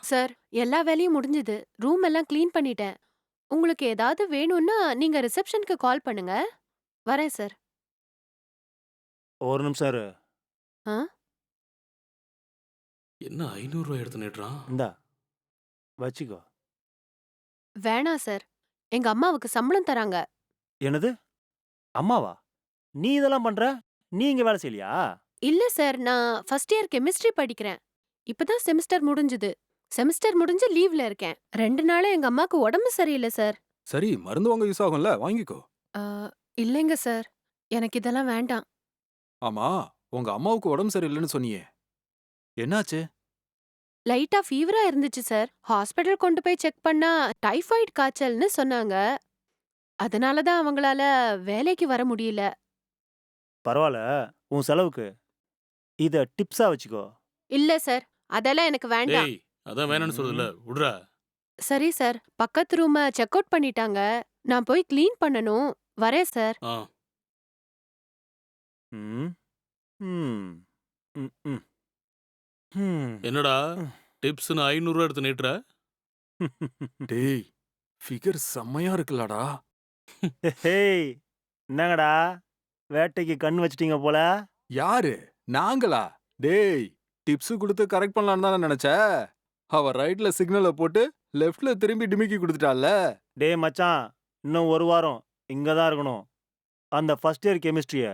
Sir எல்லா வேலையும் முடிஞ்சது. ரூம் எல்லாம் க்ளீன் பண்ணிட்டேன். உங்களுக்கு ஏதாவது வேணும்னா நீங்க ரிசப்ஷனுக்கு கால் பண்ணுங்க. வரேன் சார். ஒரு நிமிஷம் இரு. என்ன ஐநூறுரூவா எடுத்து நிடுறான் இந்தா வச்சுக்கோ. வேணாம் சார். எங்க அம்மாவுக்கு சம்பளம் தராங்க. என்னது? அம்மாவா? நீ இதெல்லாம் பண்ற? நீ இங்க வேலை செய்யலையா? இல்ல சார். நான் ஃபர்ஸ்ட் இயர் கெமிஸ்ட்ரி படிக்கிறேன். இப்பதான் செமஸ்டர் முடிஞ்சது. செமஸ்டர் முடிஞ்சு லீவ்ல இருக்கேன். ரெண்டு நாளா எங்க அம்மாக்கு உடம்பு சரியில்லை சார். சரி மருந்து வாங்க யூஸ் ஆகும்ல? வாங்கிக்கோ. ஆ, இல்லைங்க சார். எனக்கு இதெல்லாம் வேண்டாம். ஆமா உங்க அம்மாவுக்கு உடம்பு சரியில்லைன்னு சொன்னியே. என்னாச்சு? லைட்டா ஃபீவரா இருந்துச்சு சார். ஹாஸ்பிட்டல் கொண்டு போய் செக் பண்ணா டைஃபாய்டு காய்ச்சல்னு சொன்னாங்க. அதனால தான் அவங்களால வேலைக்கு வர முடியல. பரவாயில்ல. உன் செலவுக்கு. இத டிப்ஸா வச்சுக்கோ. இல்ல சார். அதெல்லாம் எனக்கு வேண்டாம். டேய் அதான் வேணாம்னு சொல்லுதுல. விடுறா. சரி சார். பக்கத்து ரூம செக் அவுட் பண்ணிட்டாங்க. நான் போய் க்ளீன் பண்ணனும் வரேன் சார். ஆ. ம். ம். ம், ம். ம். என்னடா? டிப்ஸ்னு ஐநூறுரூவா எடுத்து நீட்டுற? டேய் ஃபிகர் செம்மையா இருக்குல்லடா. ஹேய் என்னங்கடா? வேட்டைக்கு கண் வச்சிட்டீங்க போல? யாரு? நாங்களா? டேய் டிப்ஸ் கொடுத்து கரெக்ட் பண்ணலாம்னு தானே நினைச்ச? அவ ரைட்ல சிக்னலை போட்டு லெஃப்ட்ல திரும்பி டிமிக்கி கொடுத்துட்டால டேய் மச்சான் இன்னும் ஒரு வாரம் இங்க தான் இருக்கணும். அந்த ஃபர்ஸ்ட் இயர் கெமிஸ்ட்ரிய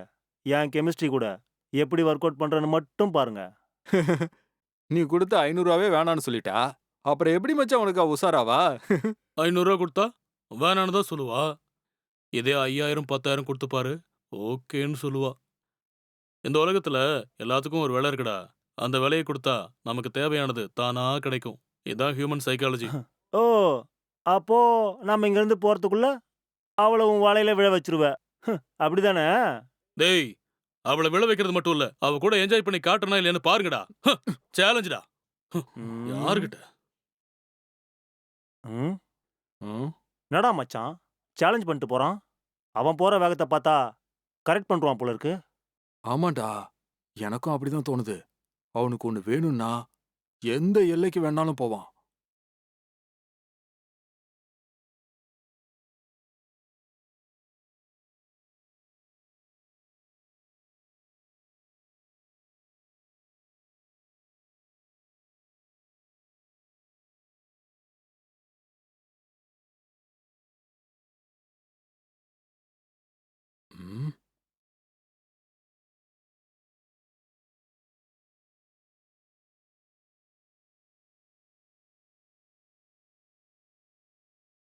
என் கெமிஸ்ட்ரி கூட எப்படி ஒர்க் அவுட் பண்றேன்னு மட்டும் பாருங்க. நீ கொடுத்த ஐநூறுவாவே வேணான்னு சொல்லிட்டா? அப்புறம் எப்படி மச்சான் உனக்கு அவ உசாராவா ஐநூறுரூவா கொடுத்தா? வேணான்னு தான் சொல்லுவா. இதே ஐயாயிரம் பத்தாயிரம் கொடுத்து பாரு. ஓகேன்னு சொல்லுவா. இந்த உலகத்துல எல்லாத்துக்கும் ஒரு விலை இருக்குடா. அந்த விலையை கொடுத்தா நமக்கு தேவையானது தானா கிடைக்கும். இதான் ஹியூமன் சைக்காலஜி ஓ அப்போ நம்ம இங்க இருந்து போறதுக்குள்ள அவளை உன் வாழையில விழ வச்சிருவ. ஹ், அப்படிதானே? டேய் அவளை விழ வைக்கிறது மட்டும் இல்ல அவ கூட என்ஜாய் பண்ணி காட்டுறனா இல்லையான்னு பாருங்கடா. சேலஞ்சுடா ம். யாருகிட்ட? ம். ம், என்னடா மச்சான்? சேலஞ்ச் பண்ணிட்டு போறான். அவன் போற வேகத்தை பார்த்தா கரெக்ட் பண்றான் போல இருக்கு. ஆமாண்டா எனக்கும் அப்படிதான் தோணுது. அவனுக்கு ஒன்னு வேணும்னா எந்த எல்லைக்கு வேணாலும் போவான்.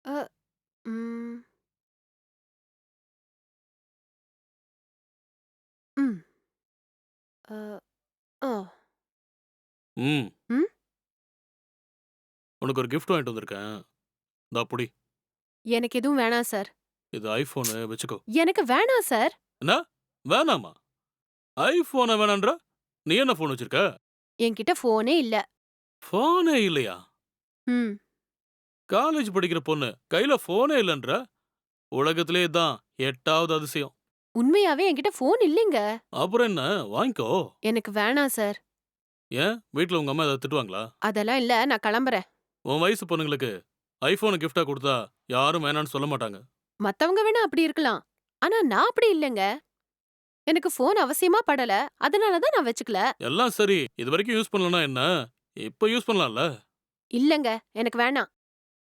ம். ம். அ, ஆ. ம். ம்? உனக்கு ஒரு gift வாங்கிட்டு வந்திருக்கேன். இந்தா புடி. எனக்கு எதுவும் வேணாம் சார் இது ஐபோனு வச்சுக்கோ. எனக்கு வேணாம் சார் என்ன? வேணாமா? ஐபோனை வேணான்றா? நீ என்ன ஃபோன் வச்சிருக்க? என்கிட்ட போனே இல்ல. ஃபோனே இல்லையா? ம். காலேஜ் படிக்கிற பொண்ணு. கையில ஃபோனே இல்லைன்ற. உலகத்திலே தான் எட்டாவது அதிசயம். உண்மையாவே என்கிட்ட போன் இல்லைங்க. அப்புறம் என்ன? வாங்கிக்கோ. எனக்கு வேணாம் சார். ஏன்? வீட்ல உங்க அம்மா ஏதாவது திட்டுவாங்களா? அதெல்லாம் இல்ல நான் கிளம்புறேன். உன் வயசு பொண்ணுங்களுக்கு ஐபோனை கிஃப்டா கொடுத்தா யாரும் வேணான்னு சொல்ல மாட்டாங்க. மத்தவங்க வேணா அப்படி இருக்கலாம். ஆனா நான் அப்படி இல்லைங்க. எனக்கு போன் அவசியமா படல. அதனால தான் நான் வச்சுக்கல. எல்லாம் சரி. இது வரைக்கும் யூஸ் பண்ணலனா என்ன? இப்ப யூஸ் பண்ணலாம்ல? இல்லங்க. எனக்கு வேணாம்.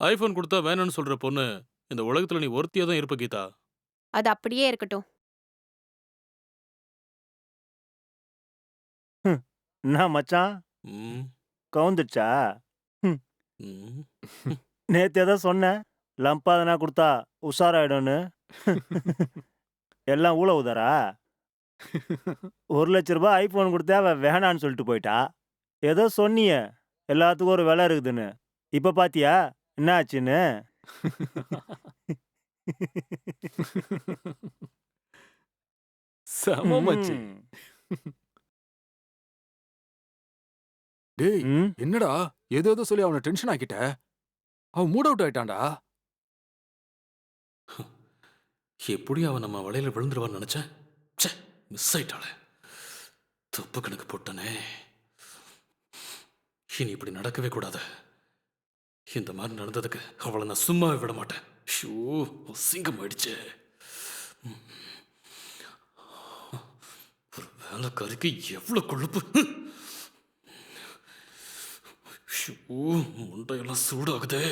ஐபோன் கொடுத்தா வேணாம்னு சொல்ற பொண்ணு இந்த உலகத்துல நீ ஒருத்தியா தான் இருப்ப கீதா. அது அப்படியே இருக்கட்டும். என்ன மச்சான்? ம், கவுந்துச்சா ம். நேத்து ஏதோ சொன்னேன். லம்பாதனா கொடுத்தா உஷாராயிடும்னு. எல்லாம் ஊழ உதாரா ஒரு லட்ச ரூபாய் ஐபோன் கொடுத்தா அவ வேணான்னு சொல்லிட்டு போயிட்டா. ஏதோ சொன்னியே. எல்லாத்துக்கும் ஒரு விலை இருக்குதுன்னு. இப்ப பாத்தியா? என்ன ஆச்சுன்னு? செம. டேய் ம். என்னடா? ஏதோ ஏதோ சொல்லி அவனை டென்ஷன் ஆக்கிட்ட. அவன் மூட் அவுட் ஆயிட்டான்டா. எப்படி அவன் நம்ம வலையில விழுந்துருவான்னு நினைச்சேன். ச்சே மிஸ் ஆயிட்டாளே. தப்பு கணக்கு போட்டனே. இனி இப்படி நடக்கவே கூடாது. இந்த மாதிரி நடந்ததுக்கு அவளை நான் சும்மாவே விட மாட்டேன். ஷோ அசிங்கம் ஆயிடுச்சு ஒரு வேலைக்காரிக்கு எவ்வளவு கொழுப்பு? ஷோ முண்டையெல்லாம் சூடாகுதே.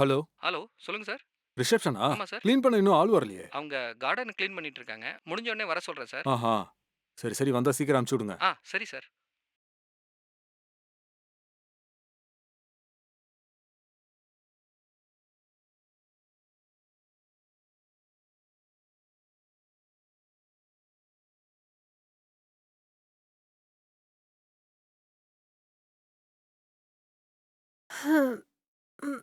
ஹலோ. ஹலோ சொல்லுங்க சார். ரிசப்ஷனா ஆமா சார். க்ளீன் பண்ண இன்னும் ஆள் வரலையே. அவங்க கார்டன் க்ளீன் பண்ணிட்டு இருக்காங்க முடிஞ்ச உடனே வர சொல்றேன் சார். ஆஹா. சரி சரி வந்தா சீக்கிரம் அனுப்பிச்சு விடுங்க. ஆ சரி சார். அம்மா ம்.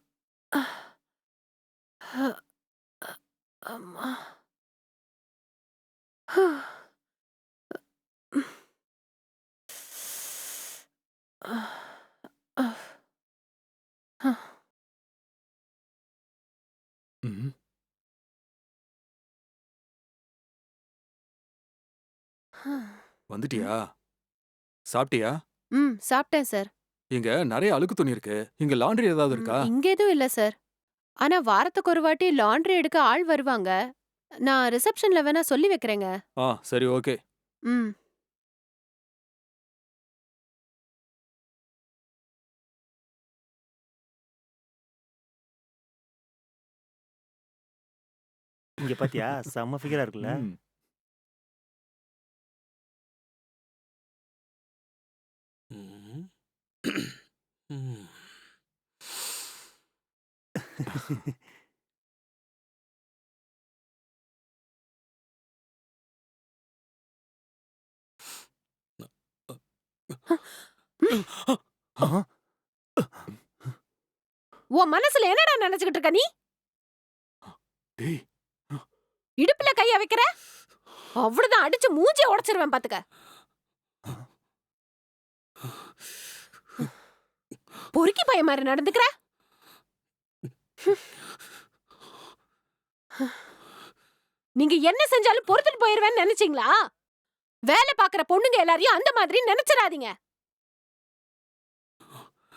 வந்துட்டியா? சாப்பிட்டியா? ம் சாப்பிட்டேன் சார். இங்க நிறைய அழுக்கு துணி இருக்கு. இங்க லாண்ட்ரி ஏதாவது இருக்கா? இங்க எதுவும் இல்ல சார். ஆனா வாரத்துக்கு ஒரு வாட்டி லாண்ட்ரி எடுக்க ஆள் வருவாங்க நான் ரிசப்ஷன்ல வேணா சொல்லி வைக்கிறேங்க ஆ சரி ஓகே ம் இங்க பாத்தியா செம்ம ஃபிகரா இருக்குல்ல ம். ம். ம். உன் மனசுல என்னடா நினைச்சுக்கிட்டு இருக்க நீ? டேய். இடுப்புல கைய வைக்கிற? அவ்வளவுதான் அடிச்சு மூஞ்சிய உடைச்சிருவேன் பாத்துக்க. பொறுக்கி பைய மாதிரி நடந்துக்கிற? நீங்க என்ன செஞ்சாலும் பொறுத்துட்டு போயிருவேன்னு நினைச்சீங்களா? வேலை பாக்குற பொண்ணுங்க எல்லாரையும் அந்த மாதிரி நினைச்சிடாதீங்க.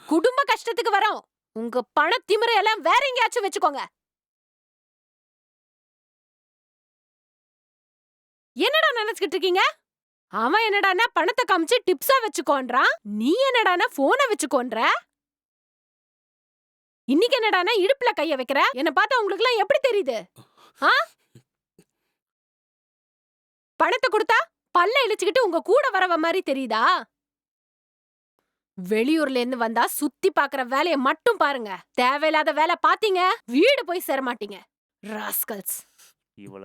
குடும்ப கஷ்டத்துக்கு வரோம். உங்க பண திமிர எல்லாம் வேற எங்கேயாச்சும் வச்சுக்கோங்க. என்னடா நினைச்சுக்கிட்டு இருக்கீங்க? அவன் என்னடானா பணத்தை காமிச்சு டிப்ஸா வச்சுக்கோன்றான். நீ என்னடானா போனை வச்சுக்கோன்ற? இன்னைக்கு என்னடான்னா இடுப்புல கைய வைக்கிற? என்ன பார்த்தா உங்களுக்கு எல்லாம் எப்படி தெரியுது? ஆ? பணத்தை கொடுத்தா பல்ல இழிச்சுக்கிட்டு உங்க கூட வரவ மாதிரி தெரியுதா? வெளியூர்ல இருந்து வந்தா சுத்தி பாக்குற வேலைய மட்டும் பாருங்க. தேவையில்லாத வேலை பாத்தீங்க வீடு போய் சேர மாட்டீங்க. ராஸ்கல்ஸ். இவள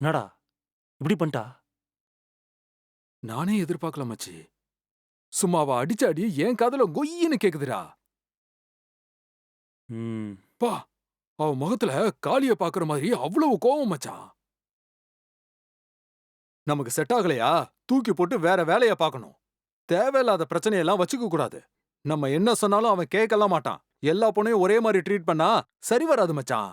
என்னடா? இப்படி பண்ணிட்டா? நானே எதிர்பார்க்கல மச்சி. சும்மா அவ அடிச்ச அடி என் காதுல கொய்யின்னு கேக்குதுடா. பா அவ முகத்துல காளிய பாக்குற மாதிரி அவ்வளவு கோவம் மச்சான் நமக்கு செட் ஆகலையா? தூக்கி போட்டு வேற வேலைய பார்க்கணும் தேவையில்லாத பிரச்சனையெல்லாம் வச்சுக்க கூடாது. நம்ம என்ன சொன்னாலும் அவன் கேட்கலாம் மாட்டான். எல்லா பொண்ணையும் ஒரே மாதிரி ட்ரீட் பண்ணா சரி வராது மச்சான்.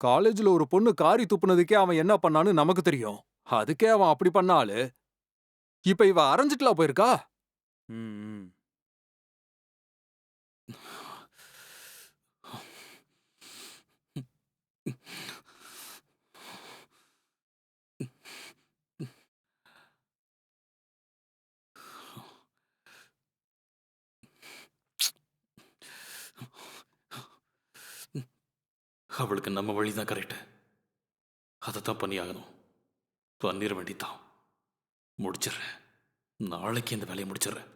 காலேஜ்ல ஒரு பொண்ணு காரி துப்புனதுக்கே அவன் என்ன பண்ணான்னு நமக்கு தெரியும். அதுக்கே அவன் அப்படி பண்ணாலு இப்ப இவ அரைஞ்சிட்டுலா போயிருக்கா? ம். அவளுக்கு நம்ம வழி தான் கரெக்டு அதை தான் பண்ணியாகணும். பண்ணிட வேண்டித்தான். முடிச்சிடுறேன். நாளைக்கு இந்த வேலையை முடிச்சிடுறேன்.